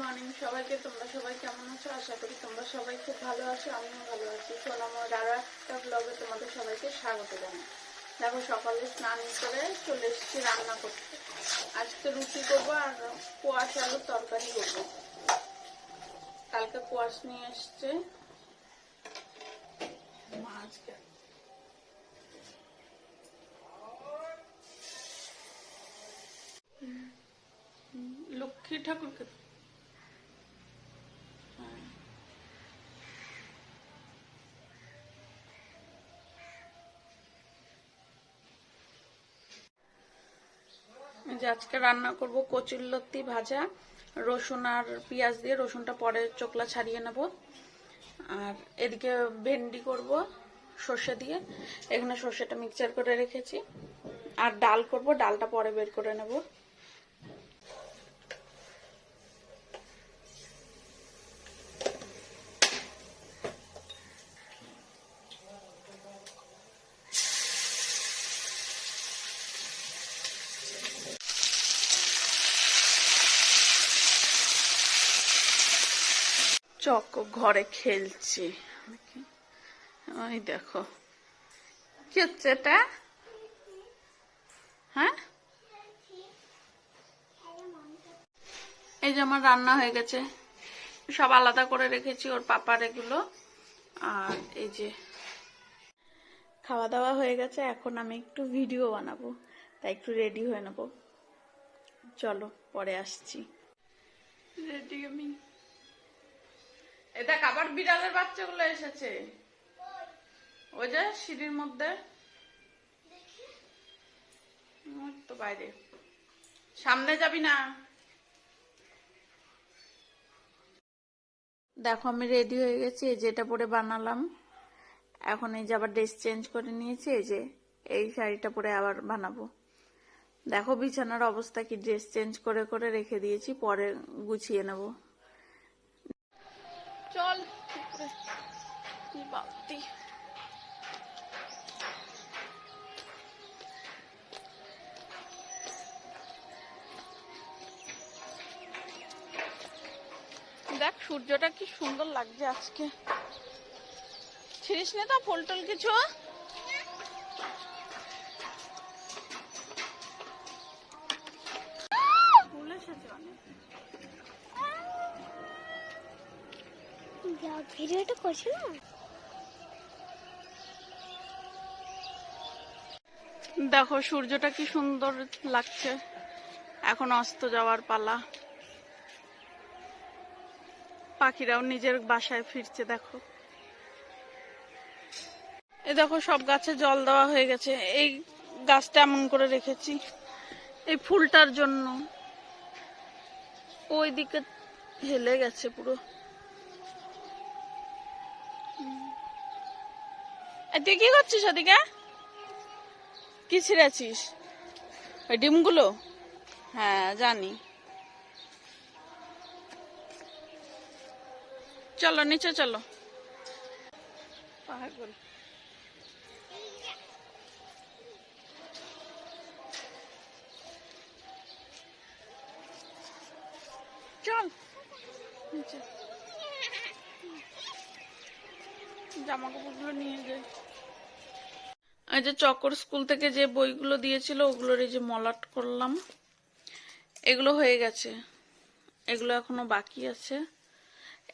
Morning সবাইকে। তোমরা সবাই কেমন আছো? আশা করি তোমরা সবাই খুব ভালো আছো, আমিও ভালো আছি। চলো আমার আরও একটা ব্লগে তোমাদের সবাইকে স্বাগত জানাই। দেখো, সকালে স্নান করে চলে এসেছি রান্না করতে। আজকে রুটি করব আর কোয়াশ আলুর তরকারি করব। কালকে কোয়াশ নিয়ে এসছে। আজকে লক্ষ্মী ঠাকুরকে যে আজকে রান্না করব কচুরলতি ভাজা, রসুন আর পেঁয়াজ দিয়ে। রসুনটা পরে চোকলা ছাড়িয়ে নেব। আর এদিকে ভেন্ডি করব সর্ষে দিয়ে। এখানে সর্ষেটা মিক্সচার করে রেখেছি। আর ডাল করব, ডালটা পরে বের করে নেব। চক ঘরে খেলছে। ওই দেখো। কি হচ্ছে এটা? হ্যাঁ? এই যে আমার রান্না হয়ে গেছে। সব আলাদা করে রেখেছি ওর পাপার এগুলো। আর এই যে খাওয়া দাওয়া হয়ে গেছে, এখন আমি একটু ভিডিও বানাবো। তাই একটু রেডি হয়ে নেব। চলো, পরে আসছি। রেডি আমি। এটা কাবার বিড়ালের বাচ্চাগুলো এসেছে। ওই যে সিঁড়ির মধ্যে। তো বাইরে। সামনে যাবি না। দেখো, আমি রেডি হয়ে গেছি, এই যে এটা পরে বানালাম। এখন এই যে আবার ড্রেস চেঞ্জ করে নিয়েছি, এই যে এই শাড়িটা পরে আবার বানাবো। দেখো, বিছানার অবস্থা কি? ড্রেস চেঞ্জ করে করে রেখে দিয়েছি, পরে গুছিয়ে নেব। বালতি দেখ, সূর্যটা কি সুন্দর লাগছে আজকে। ছিড়িস না তো ফুল টুল কিছু? ভিডিওটা করছি না? দেখো, সূর্যটা কি সুন্দর লাগছে। এখন অস্ত যাওয়ার পালা। পাখিরাও নিজের বাসায় ফিরছে, দেখো। এ দেখো, সব গাছে জল দেওয়া হয়ে গেছে। এই গাছটা এমন করে রেখেছি, এই ফুলটার জন্য। ওই দিকে হেলে গেছে পুরো। তুই কি করছিস ওদিকে? কি ছিঁড়েছিস? ওই ডিমগুলো? হ্যাঁ জানি। চলো নিচে চলো। পাগল। চল। নিচে। জামা কাপড়গুলো নিয়ে যাই। এই যে চকর স্কুল থেকে যে বইগুলো দিয়েছিল, ওগুলোর এই যে মলাট করলাম। এগুলো হয়ে গেছে। এগুলো এখনও বাকি আছে।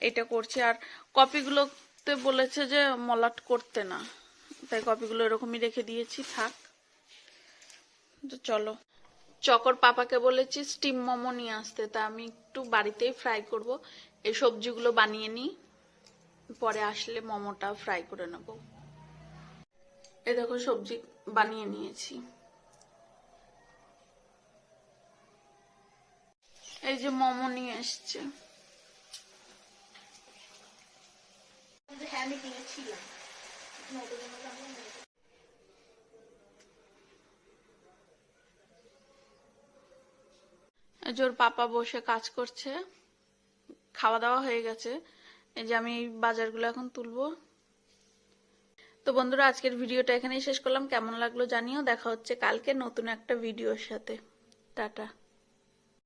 এটা করছি। আর কপিগুলোতে বলেছে যে মলাট করতে না। তাই কপিগুলো এরকমই রেখে দিয়েছি, থাক। তো চলো। চকর পাপাকে বলেছি, স্টিম মোমো নিয়ে আসতে। তা আমি একটু বাড়িতেই ফ্রাই করব। এই সবজিগুলো বানিয়ে নিই। পরে আসলে মোমোটা ফ্রাই করে নেব। এই দেখো সবজি বানিয়ে নিয়েছি। এই যে মোমো নিয়ে এসছে। হ্যাঁ আমি কিনেছিলাম। এই যে ওর পাপা বসে কাজ করছে। খাওয়া দাওয়া হয়ে গেছে। এই যে আমি এই বাজারগুলো এখন তুলবো। তো বন্ধুরা, আজকের ভিডিওটা এখানেই শেষ করলাম। কেমন লাগল জানিও। দেখা হচ্ছে কালকে নতুন একটা ভিডিওর সাথে। টাটা।